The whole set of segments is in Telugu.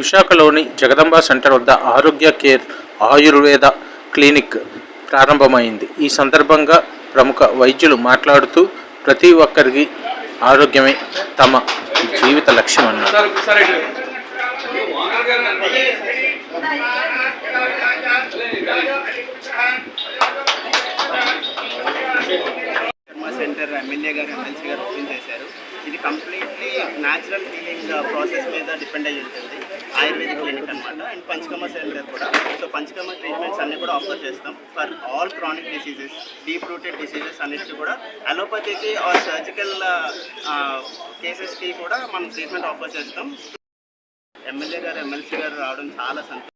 విశాఖలోని జగదంబ సెంటర్ వద్ద ఆరోగ్య కేర్ ఆయుర్వేద క్లినిక్ ప్రారంభమైంది. ఈ సందర్భంగా ప్రముఖ వైద్యులు మాట్లాడుతూ ప్రతి ఒక్కరికి ఆరోగ్యమే తమ జీవిత లక్ష్యం అన్నారు శర్మ సెంటర్ ఎమ్మెల్యే గారు ఎమ్మెల్సీ గారు ఓపెన్ చేశారు. ఇది కంప్లీట్లీ న్యాచురల్ హీలింగ్ ప్రాసెస్ మీద డిపెండ్ అయ్యి ఉంటుంది. ఆయుర్వేదిక్ క్లినిక్ అనమాట అండ్ పంచకర్మ సెంటర్ కూడా. సో పంచకర్మ ట్రీట్మెంట్స్ అన్ని కూడా ఆఫర్ చేస్తాం. For all chronic diseases deep rooted diseases అన్నిటికీ కూడా. అలోపతికి ఆర్ సర్జికల్ కేసెస్కి కూడా మనం ట్రీట్మెంట్ ఆఫర్ చేస్తాం. ఎమ్మెల్యే గారు ఎమ్మెల్సీ గారు రావడం చాలా సంతోషం.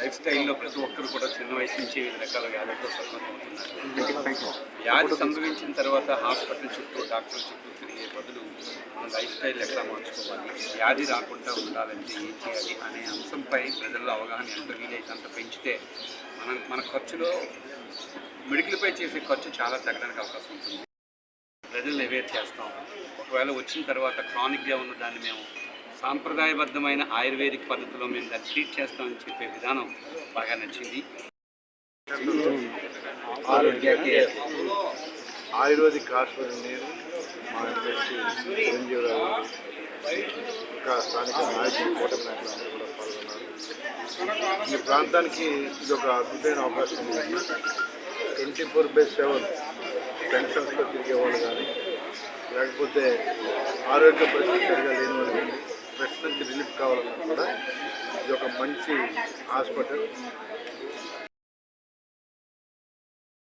లైఫ్ స్టైల్లో ప్రతి ఒక్కరు కూడా చిన్న వయసు నుంచి వివిధ రకాల వ్యాధులతో సతమతమవుతున్నారు వ్యాధి సంభవించిన తర్వాత హాస్పిటల్ చుట్టూ డాక్టర్ చుట్టూ తిరిగే బదులు మన లైఫ్ స్టైల్ ఎట్లా మార్చుకోవాలి? వ్యాధి రాకుండా ఉండాలంటే ఏం చేయాలి అనే అంశంపై ప్రజల్లో అవగాహన ఎంత వీలైతే అంత పెంచితే మనం మన ఖర్చులో మెడికల్పై చేసే ఖర్చు చాలా తగ్గడానికి అవకాశం ఉంటుంది. ప్రజలు అవేర్ చేస్తాం. ఒకవేళ వచ్చిన తర్వాత క్రానిక్గా ఉన్న దాన్ని మేము సాంప్రదాయబద్ధమైన ఆయుర్వేదిక్ పద్ధతిలో మేము దాన్ని ట్రీట్ చేస్తామని చెప్పే విధానం బాగా నచ్చింది. ఆరోగ్య కేర్ ఆయుర్వేదిక్ హాస్పిటల్ నేను మా ఎమ్మెల్సీ ఒక ఇంకా స్థానిక నాయకులు కూటమి నాయకులు అందరూ కూడా పాల్గొన్నారు. ఈ ప్రాంతానికి ఇది ఒక అద్భుతమైన అవకాశం ఉంది. ట్వంటీ ఫోర్ బై సెవెన్ పెన్షన్స్లో తిరిగేవాళ్ళు కానీ లేకపోతే ఆరోగ్య పరిస్థితి సరిగా లేని వాళ్ళు కానీ నుంచి రిలీఫ్ కావాలన్నా కూడా ఇది ఒక మంచి హాస్పిటల్.